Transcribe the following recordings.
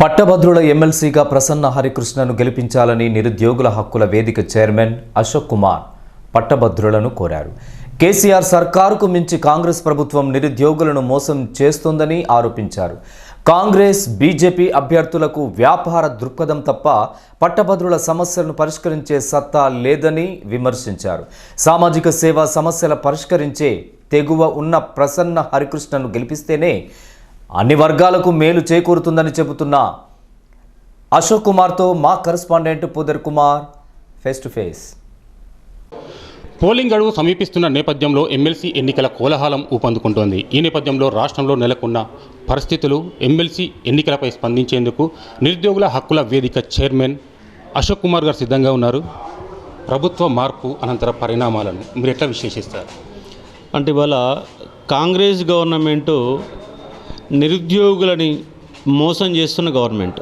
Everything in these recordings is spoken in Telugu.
పట్టభద్రుల ఎమ్మెల్సీగా ప్రసన్న హరికృష్ణను గెలిపించాలని నిరుద్యోగుల హక్కుల వేదిక చైర్మన్ అశోక్ కుమార్ పట్టభద్రులను కోరారు. కేసీఆర్ సర్కారుకు మించి కాంగ్రెస్ ప్రభుత్వం నిరుద్యోగులను మోసం చేస్తోందని ఆరోపించారు. కాంగ్రెస్ బీజేపీ అభ్యర్థులకు వ్యాపార దృక్పథం తప్ప పట్టభద్రుల సమస్యలను పరిష్కరించే సత్తా లేదని విమర్శించారు. సామాజిక సేవా సమస్యల పరిష్కరించే తెగువ ఉన్న ప్రసన్న హరికృష్ణను గెలిపిస్తేనే అన్ని వర్గాలకు మేలు చేకూరుతుందని చెబుతున్న అశోక్ కుమార్తో మా correspondent పుదర్ Kumar face to face. Polling గడువు సమీపిస్తున్న నేపథ్యంలో ఎమ్మెల్సీ ఎన్నికల కోలాహలం ఊపందుకుంటోంది. ఈ నేపథ్యంలో రాష్ట్రంలో నెలకొన్న పరిస్థితులు ఎమ్మెల్సీ ఎన్నికలపై స్పందించేందుకు నిరుద్యోగుల హక్కుల వేదిక చైర్మన్ అశోక్ కుమార్ గారు సిద్ధంగా ఉన్నారు. ప్రభుత్వ మార్పు అనంతర పరిణామాలను మీరు ఎట్లా విశ్లేషిస్తారు? అంటే ఇవాళ కాంగ్రెస్ గవర్నమెంటు నిరుద్యోగులని మోసం చేస్తున్న గవర్నమెంట్.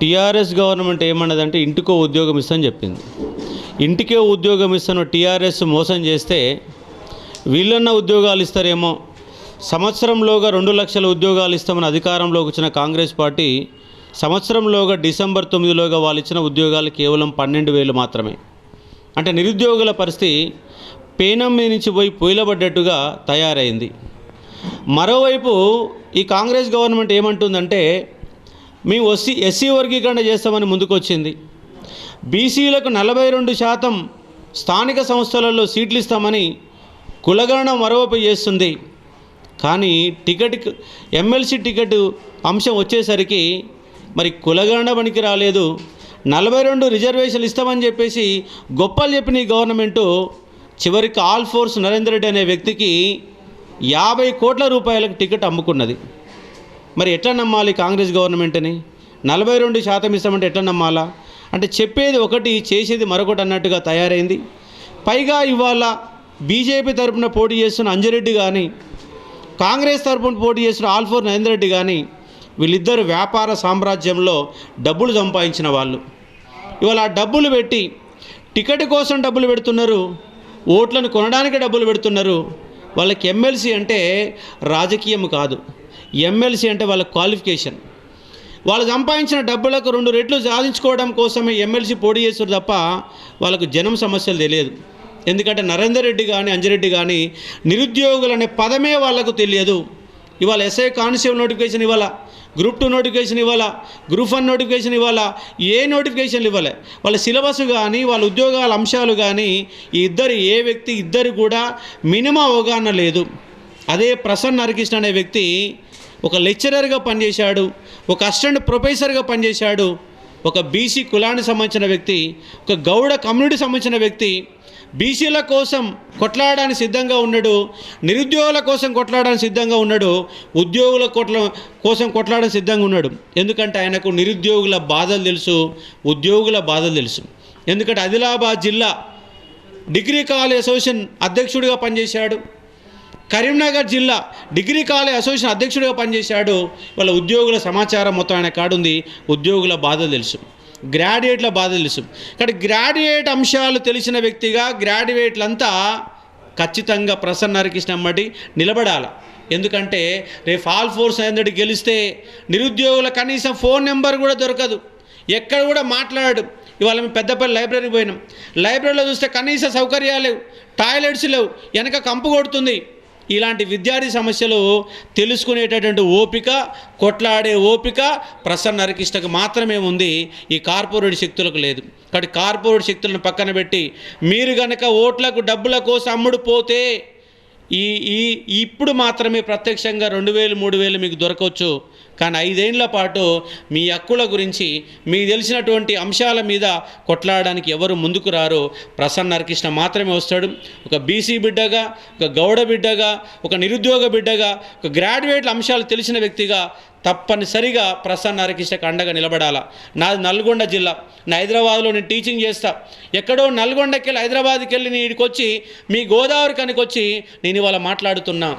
టీఆర్ఎస్ గవర్నమెంట్ ఏమన్నదంటే ఇంటికో ఉద్యోగం ఇస్తామని చెప్పింది. ఇంటికే ఉద్యోగం ఇస్తున్న టీఆర్ఎస్ మోసం చేస్తే వీళ్ళన్న ఉద్యోగాలు ఇస్తారేమో. సంవత్సరంలోగా రెండు లక్షల ఉద్యోగాలు ఇస్తామని అధికారంలోకి వచ్చిన కాంగ్రెస్ పార్టీ సంవత్సరంలోగా డిసెంబర్ తొమ్మిదిలోగా వాళ్ళు ఇచ్చిన ఉద్యోగాలు కేవలం పన్నెండు వేలు మాత్రమే. అంటే నిరుద్యోగుల పరిస్థితి పేనం మీద నుంచి పోయి పొయ్యిలబడ్డట్టుగా తయారైంది. మరోవైపు ఈ కాంగ్రెస్ గవర్నమెంట్ ఏమంటుందంటే మేము ఎస్సీ ఎస్సీ వర్గీకరణ చేస్తామని ముందుకొచ్చింది. బీసీలకు నలభై రెండు శాతం స్థానిక సంస్థలలో సీట్లు ఇస్తామని కులగణన మరోవైపు చేస్తుంది. కానీ టికెట్ ఎమ్మెల్సీ టికెట్ అంశం వచ్చేసరికి మరి కులగణన పనికి రాలేదు. నలభై రెండు రిజర్వేషన్లు ఇస్తామని చెప్పేసి గొప్పలు చెప్పిన ఈ గవర్నమెంటు చివరికి ఆల్ ఫోర్స్ నరేందర్ రెడ్డి అనే వ్యక్తికి యాభై కోట్ల రూపాయలకు టికెట్ అమ్ముకున్నది. మరి ఎట్లా నమ్మాలి కాంగ్రెస్ గవర్నమెంట్ని? నలభై రెండు శాతం ఇస్తామంటే ఎట్లా నమ్మాలా? అంటే చెప్పేది ఒకటి చేసేది మరొకటి అన్నట్టుగా తయారైంది. పైగా ఇవాళ బీజేపీ తరపున పోటీ చేస్తున్న అంజిరెడ్డి కానీ కాంగ్రెస్ తరపున పోటీ చేస్తున్న ఆల్ఫోర్ నరేందర్ రెడ్డి కానీ వీళ్ళిద్దరు వ్యాపార సామ్రాజ్యంలో డబ్బులు సంపాదించిన వాళ్ళు. ఇవాళ ఆ డబ్బులు పెట్టి టికెట్ కోసం డబ్బులు పెడుతున్నారు ఓట్లను కొనడానికి డబ్బులు పెడుతున్నారు వాళ్ళకి ఎమ్మెల్సీ అంటే రాజకీయం కాదు. ఎమ్మెల్సీ అంటే వాళ్ళ క్వాలిఫికేషన్ వాళ్ళు సంపాదించిన డబ్బులకు రెండు రెట్లు సాధించుకోవడం కోసమే ఎమ్మెల్సీ పోటీ చేస్తారు తప్ప వాళ్ళకు జనం సమస్యలు తెలియదు. ఎందుకంటే నరేందర్ రెడ్డి కానీ అంజిరెడ్డి కానీ నిరుద్యోగులు అనే పదమే వాళ్ళకు తెలియదు. ఇవాళ ఎస్ఐ కానిస్టేబుల్ నోటిఫికేషన్ ఇవాళ గ్రూప్ టూ నోటిఫికేషన్ ఇవ్వాలా? గ్రూప్ వన్ నోటిఫికేషన్ ఇవ్వాలా? ఏ నోటిఫికేషన్లు ఇవ్వాలి? వాళ్ళ సిలబస్ కానీ వాళ్ళ ఉద్యోగాల అంశాలు కానీ ఈ ఇద్దరు ఏ వ్యక్తి ఇద్దరు కూడా మినిమం అవగాహన లేదు. అదే ప్రసన్న హరికృష్ణ అనే వ్యక్తి ఒక లెక్చరర్గా పనిచేశాడు ఒక అసిస్టెంట్ ప్రొఫెసర్గా పనిచేశాడు ఒక బీసీ కులానికి సంబంధించిన వ్యక్తి ఒక గౌడ కమ్యూనిటీ సంబంధించిన వ్యక్తి బీసీల కోసం కొట్లాడడానికి సిద్ధంగా ఉన్నాడు నిరుద్యోగుల కోసం కొట్లాడడానికి సిద్ధంగా ఉన్నాడు ఉద్యోగుల కొట్ల కోసం కొట్లాడడానికి సిద్ధంగా ఉన్నాడు. ఎందుకంటే ఆయనకు నిరుద్యోగుల బాధలు తెలుసు ఉద్యోగుల బాధలు తెలుసు. ఎందుకంటే ఆదిలాబాద్ జిల్లా డిగ్రీ కాలేజ్ అసోసియేషన్ అధ్యక్షుడిగా పనిచేశాడు. కరీంనగర్ జిల్లా డిగ్రీ కాలేజ్ అసోసియేషన్ అధ్యక్షుడిగా పనిచేశాడు. వాళ్ళ ఉద్యోగుల సమాచారం మొత్తం ఆయన కాడుంది ఉద్యోగుల బాధ తెలుసు. గ్రాడ్యుయేట్ల బాధ తెలుసు కానీ గ్రాడ్యుయేట్ అంశాలు తెలిసిన వ్యక్తిగా గ్రాడ్యుయేట్లంతా ఖచ్చితంగా ప్రసన్న హరికృష్ణ అమ్మటి నిలబడాలి. ఎందుకంటే రేపు ఆల్ ఫోర్స్ అందరి గెలిస్తే నిరుద్యోగుల కనీసం ఫోన్ నెంబర్ కూడా దొరకదు. ఎక్కడ కూడా మాట్లాడు ఇవాళ మేము పెద్దపల్లి లైబ్రరీకి పోయినాం. లైబ్రరీలో చూస్తే కనీస సౌకర్యాలు లేవు. టాయిలెట్స్ లేవు. వెనక కంపు కొడుతుంది. ఇలాంటి విద్యార్థి సమస్యలు తెలుసుకునేటటువంటి ఓపిక కొట్లాడే ఓపిక ప్రసన్న నరకిష్టకు మాత్రమే ఉంది. ఈ కార్పొరేట్ శక్తులకు లేదు. కాబట్టి కార్పొరేట్ శక్తులను పక్కన పెట్టి మీరు గనక ఓట్లకు డబ్బుల కోసం అమ్ముడు పోతే ఈ ఈ ఇప్పుడు మాత్రమే ప్రత్యక్షంగా రెండు వేలు మూడు వేలు మీకు దొరకవచ్చు కానీ ఐదేళ్ళ పాటు మీ హక్కుల గురించి మీకు తెలిసినటువంటి అంశాల మీద కొట్లాడడానికి ఎవరు ముందుకు రారు. ప్రసన్న హరికృష్ణ మాత్రమే వస్తాడు. ఒక బీసీ బిడ్డగా ఒక గౌడ బిడ్డగా ఒక నిరుద్యోగ బిడ్డగా ఒక గ్రాడ్యుయేట్ల అంశాలు తెలిసిన వ్యక్తిగా తప్పనిసరిగా ప్రసన్న హరికృష్ణకు అండగా నిలబడాలా? నాది నల్గొండ జిల్లా. నా హైదరాబాద్లో నేను టీచింగ్ చేస్తా. ఎక్కడో నల్గొండకి వెళ్ళి హైదరాబాద్కి వెళ్ళి నేను వచ్చి మీ గోదావరి కనికి వచ్చి నేను ఇవాళ మాట్లాడుతున్నా.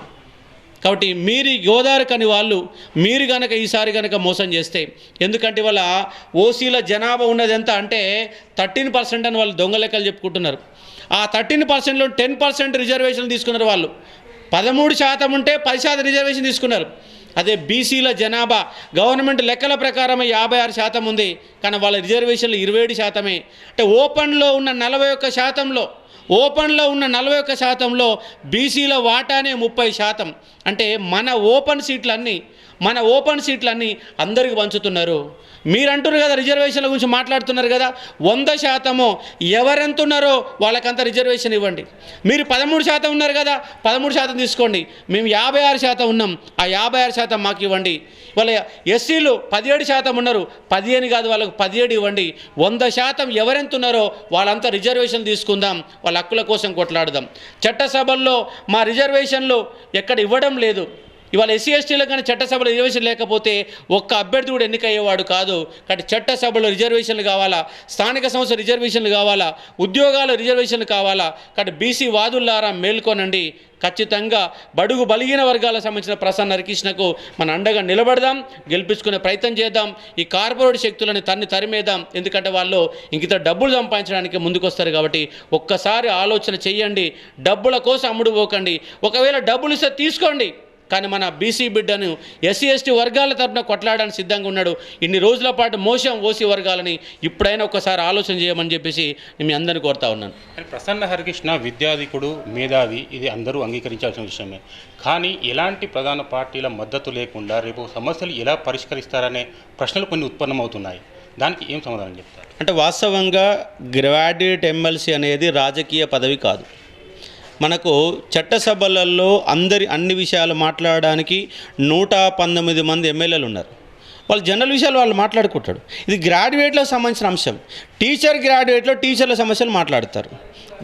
కాబట్టి మీరు గోదావరి కని వాళ్ళు మీరు కనుక ఈసారి కనుక మోసం చేస్తే ఎందుకంటే వాళ్ళ ఓసీల జనాభా ఉన్నది ఎంత అంటే థర్టీన్ పర్సెంట్ అని వాళ్ళు దొంగ లెక్కలు చెప్పుకుంటున్నారు. ఆ థర్టీన్ పర్సెంట్లో టెన్ పర్సెంట్ రిజర్వేషన్ తీసుకున్నారు వాళ్ళు. పదమూడు శాతం ఉంటే పది శాతం రిజర్వేషన్ తీసుకున్నారు. అదే బీసీల జనాభా గవర్నమెంట్ లెక్కల ప్రకారం యాభై ఆరు శాతం ఉంది. కానీ వాళ్ళ రిజర్వేషన్లు ఇరవై ఏడు శాతమే. అంటే ఓపెన్లో ఉన్న నలభై ఒక్క శాతంలో ఓపెన్లో ఉన్న నలభై ఒక్క శాతంలో బీసీల వాటానే ముప్పై శాతం. అంటే మన ఓపెన్ సీట్లన్నీ మన ఓపెన్ సీట్లన్నీ అందరికి పంచుతున్నారు. మీరు అంటున్నారు కదా రిజర్వేషన్ల గురించి మాట్లాడుతున్నారు కదా వంద శాతము ఎవరెంత ఉన్నారో వాళ్ళకంత రిజర్వేషన్ ఇవ్వండి. మీరు పదమూడు శాతం ఉన్నారు కదా పదమూడు శాతం తీసుకోండి. మేము యాభై ఆరు శాతం ఉన్నాం ఆ యాభై ఆరు శాతం మాకు ఇవ్వండి. వాళ్ళ ఎస్సీలు పదిహేడు శాతం ఉన్నారు పదిహేను కాదు వాళ్ళకు పదిహేడు ఇవ్వండి. వంద శాతం ఎవరెంత ఉన్నారో వాళ్ళంతా రిజర్వేషన్ తీసుకుందాం వాళ్ళ హక్కుల కోసం కొట్లాడదాం. చట్టసభల్లో మా రిజర్వేషన్లు ఎక్కడ ఇవ్వడం లేదు. ఇవాళ ఎస్సీ ఎస్టీలకు కానీ చట్టసభలో రిజర్వేషన్ లేకపోతే ఒక్క అభ్యర్థి కూడా ఎన్నికయ్యేవాడు కాదు. కాబట్టి చట్టసభలో రిజర్వేషన్లు కావాలా? స్థానిక సంస్థ రిజర్వేషన్లు కావాలా? ఉద్యోగాల రిజర్వేషన్లు కావాలా? కాబట్టి బీసీ వాదుల్లారా మేల్కొనండి. ఖచ్చితంగా బడుగు బలిగిన వర్గాలకు సంబంధించిన ప్రసన్న హరికృష్ణకు మన అండగా నిలబడదాం గెలిపించుకునే ప్రయత్నం చేద్దాం ఈ కార్పొరేట్ శక్తులని తన్ని తరిమేద్దాం. ఎందుకంటే వాళ్ళు ఇంకిత డబ్బులు సంపాదించడానికి ముందుకొస్తారు కాబట్టి ఒక్కసారి ఆలోచన చేయండి డబ్బుల కోసం అమ్ముడు పోకండి ఒకవేళ డబ్బులు ఇస్తే తీసుకోండి. కానీ మన బీసీ బిడ్డను ఎస్సీ ఎస్టీ వర్గాల తరపున కొట్లాడడానికి సిద్ధంగా ఉన్నాడు. ఇన్ని రోజుల పాటు మోసం ఓసీ వర్గాలని ఇప్పుడైనా ఒకసారి ఆలోచన చేయమని చెప్పేసి నేను మీ అందరిని కోరుతా ఉన్నాను. కానీ ప్రసన్న హరికృష్ణ విద్యాధికుడు మేధావి ఇది అందరూ అంగీకరించాల్సిన విషయమే. కానీ ఎలాంటి ప్రధాన పార్టీల మద్దతు లేకుండా రేపు సమస్యలు ఎలా పరిష్కరిస్తారనే ప్రశ్నలు కొన్ని ఉత్పన్నమవుతున్నాయి. దానికి ఏం సమాధానం చెప్తారు? అంటే వాస్తవంగా గ్రాడ్యుయేట్ ఎమ్మెల్సీ అనేది రాజకీయ పదవి కాదు. మనకు చట్టసభలలో అందరి అన్ని విషయాలు మాట్లాడడానికి నూట పంతొమ్మిది మంది ఎమ్మెల్యేలు ఉన్నారు. వాళ్ళు జనరల్ విషయాలు వాళ్ళు మాట్లాడుకుంటాడు ఇది గ్రాడ్యుయేట్లకు సంబంధించిన అంశం. టీచర్ గ్రాడ్యుయేట్లో టీచర్ల సమస్యలు మాట్లాడతారు.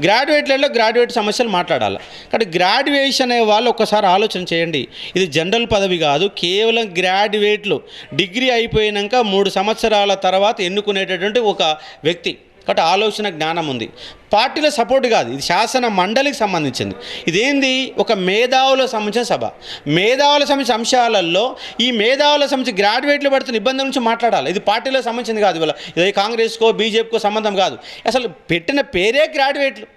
గ్రాడ్యుయేట్లలో గ్రాడ్యుయేట్ సమస్యలు మాట్లాడాలి. కాబట్టి గ్రాడ్యుయేషన్ అనే వాళ్ళు ఒకసారి ఆలోచన చేయండి. ఇది జనరల్ పదవి కాదు. కేవలం గ్రాడ్యుయేట్లు డిగ్రీ అయిపోయినాక మూడు సంవత్సరాల తర్వాత ఎన్నుకునేటటువంటి ఒక వ్యక్తి. కాబట్టి ఆలోచన జ్ఞానం ఉంది. పార్టీల సపోర్ట్ కాదు ఇది శాసన మండలికి సంబంధించింది. ఇదేంది? ఒక మేధావుల సంబంధించిన సభ. మేధావుల సంబంధించిన అంశాలలో ఈ మేధావుల సంబంధించి గ్రాడ్యుయేట్లు పడుతున్న ఇబ్బంది నుంచి మాట్లాడాలి. ఇది పార్టీలకు సంబంధించింది కాదు ఇవాళ. ఇది కాంగ్రెస్కో బీజేపీకో సంబంధం కాదు. అసలు పెట్టిన పేరే గ్రాడ్యుయేట్లు.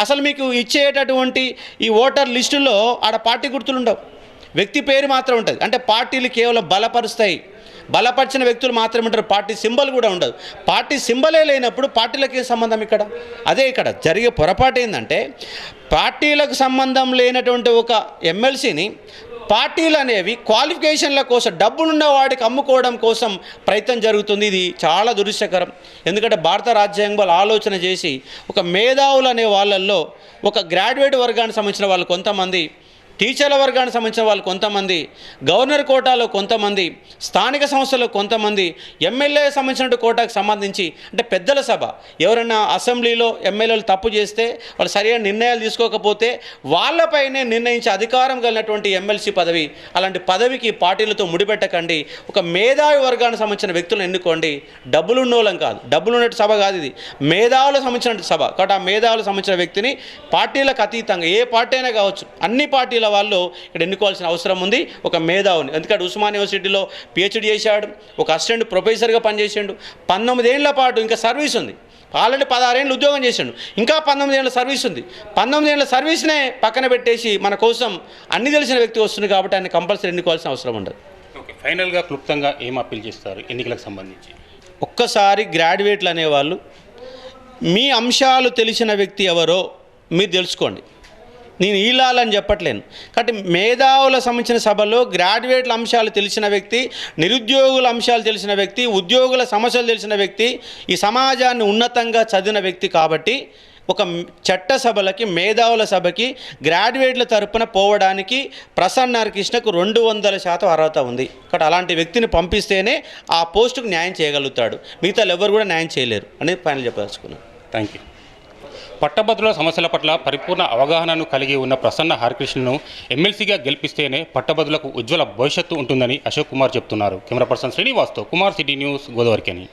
అసలు మీకు ఇచ్చేటటువంటి ఈ ఓటర్ లిస్టులో ఆడ పార్టీ గుర్తులు ఉండవు. వ్యక్తి పేరు మాత్రం ఉంటుంది. అంటే పార్టీలు కేవలం బలపరుస్తాయి. బలపరిచిన వ్యక్తులు మాత్రమే ఉంటారు. పార్టీ సింబల్ కూడా ఉండదు. పార్టీ సింబలే లేనప్పుడు పార్టీలకే సంబంధం ఇక్కడ? అదే ఇక్కడ జరిగే పొరపాటు ఏంటంటే పార్టీలకు సంబంధం లేనటువంటి ఒక ఎమ్మెల్సీని పార్టీలు అనేవి క్వాలిఫికేషన్ల కోసం డబ్బులున్న వాడికి అమ్ముకోవడం కోసం ప్రయత్నం జరుగుతుంది. ఇది చాలా దురుష్టకరం ఎందుకంటే భారత రాజ్యాంగంలో ఆలోచన చేసి ఒక మేధావులు అనే వాళ్ళల్లో ఒక గ్రాడ్యుయేట్ వర్గానికి సంబంధించిన వాళ్ళు కొంతమంది టీచర్ల వర్గానికి సంబంధించిన వాళ్ళు కొంతమంది గవర్నర్ కోటాలో కొంతమంది స్థానిక సంస్థలో కొంతమంది ఎమ్మెల్యే సంబంధించిన కోటాకు సంబంధించి అంటే పెద్దల సభ. ఎవరైనా అసెంబ్లీలో ఎమ్మెల్యేలు తప్పు చేస్తే వాళ్ళు సరైన నిర్ణయాలు తీసుకోకపోతే వాళ్ళపైనే నిర్ణయించే అధికారం కలిగినటువంటి ఎమ్మెల్సీ పదవి అలాంటి పదవికి పార్టీలతో ముడిపెట్టకండి. ఒక మేధావి వర్గానికి సంబంధించిన వ్యక్తులను ఎన్నుకోండి. డబ్బులు ఉన్నోళ్ళం కాదు. డబ్బులు ఉన్నట్టు సభ కాదు ఇది. మేధావులకు సంబంధించిన సభ. కాబట్టి ఆ మేధావులకు సంబంధించిన వ్యక్తిని పార్టీలకు అతీతంగా ఏ పార్టీ అయినా కావచ్చు అన్ని పార్టీల వాళ్ళు ఇక్కడ ఎన్నుకోవాల్సిన అవసరం ఉంది. ఒక మేధావుని. ఎందుకంటే ఉస్మాన్ యూనివర్సిటీలో పిహెచ్డి చేశాడు ఒక అసిస్టెంట్ ప్రొఫెసర్గా పనిచేసాడు. పంతొమ్మిదేళ్ళ పాటు ఇంకా సర్వీస్ ఉంది. ఆల్రెడీ పదహారేళ్ళు ఉద్యోగం చేశాడు ఇంకా పంతొమ్మిది ఏళ్ళ సర్వీస్ ఉంది. పంతొమ్మిది ఏళ్ళ సర్వీస్నే పక్కన పెట్టేసి మన కోసం అన్ని తెలిసిన వ్యక్తి వస్తుంది కాబట్టి ఆయన కంపల్సరీ ఎన్నుకోవాల్సిన అవసరం ఉండదు. ఓకే ఫైనల్గా క్లుప్తంగా ఏం అప్పీల్ చేస్తారు ఎన్నికలకు సంబంధించి? ఒక్కసారి గ్రాడ్యుయేట్లు అనేవాళ్ళు మీ అంశాలు తెలిసిన వ్యక్తి ఎవరో మీరు తెలుసుకోండి. నేను ఈలాలని చెప్పట్లేను. కాబట్టి మేధావుల సంబంధించిన సభలో గ్రాడ్యుయేట్ల అంశాలు తెలిసిన వ్యక్తి నిరుద్యోగుల అంశాలు తెలిసిన వ్యక్తి ఉద్యోగుల సమస్యలు తెలిసిన వ్యక్తి ఈ సమాజాన్ని ఉన్నతంగా చదివిన వ్యక్తి కాబట్టి ఒక చట్టసభలకి మేధావుల సభకి గ్రాడ్యుయేట్ల తరపున పోవడానికి ప్రసన్న కృష్ణకు రెండు వందల శాతం అర్హత ఉంది. కాబట్టి అలాంటి వ్యక్తిని పంపిస్తేనే ఆ పోస్టుకు న్యాయం చేయగలుగుతాడు. మిగతా ఎవరు కూడా న్యాయం చేయలేరు. అనేది పైన చెప్పదలుచుకున్నాను. థ్యాంక్ యూ పట్టభద్రుల సమస్యల పట్ల పరిపూర్ణ అవగాహనను కలిగి ఉన్న ప్రసన్న హరికృష్ణను ఎమ్మెల్సీగా గెలిపిస్తేనే పట్టభద్రులకు ఉజ్వల భవిష్యత్తు ఉంటుందని అశోక్ కుమార్ చెప్తున్నారు. కెమెరా పర్సన్ శ్రీనివాస్తో కుమార్ సిటీ న్యూస్ గోదావరికని.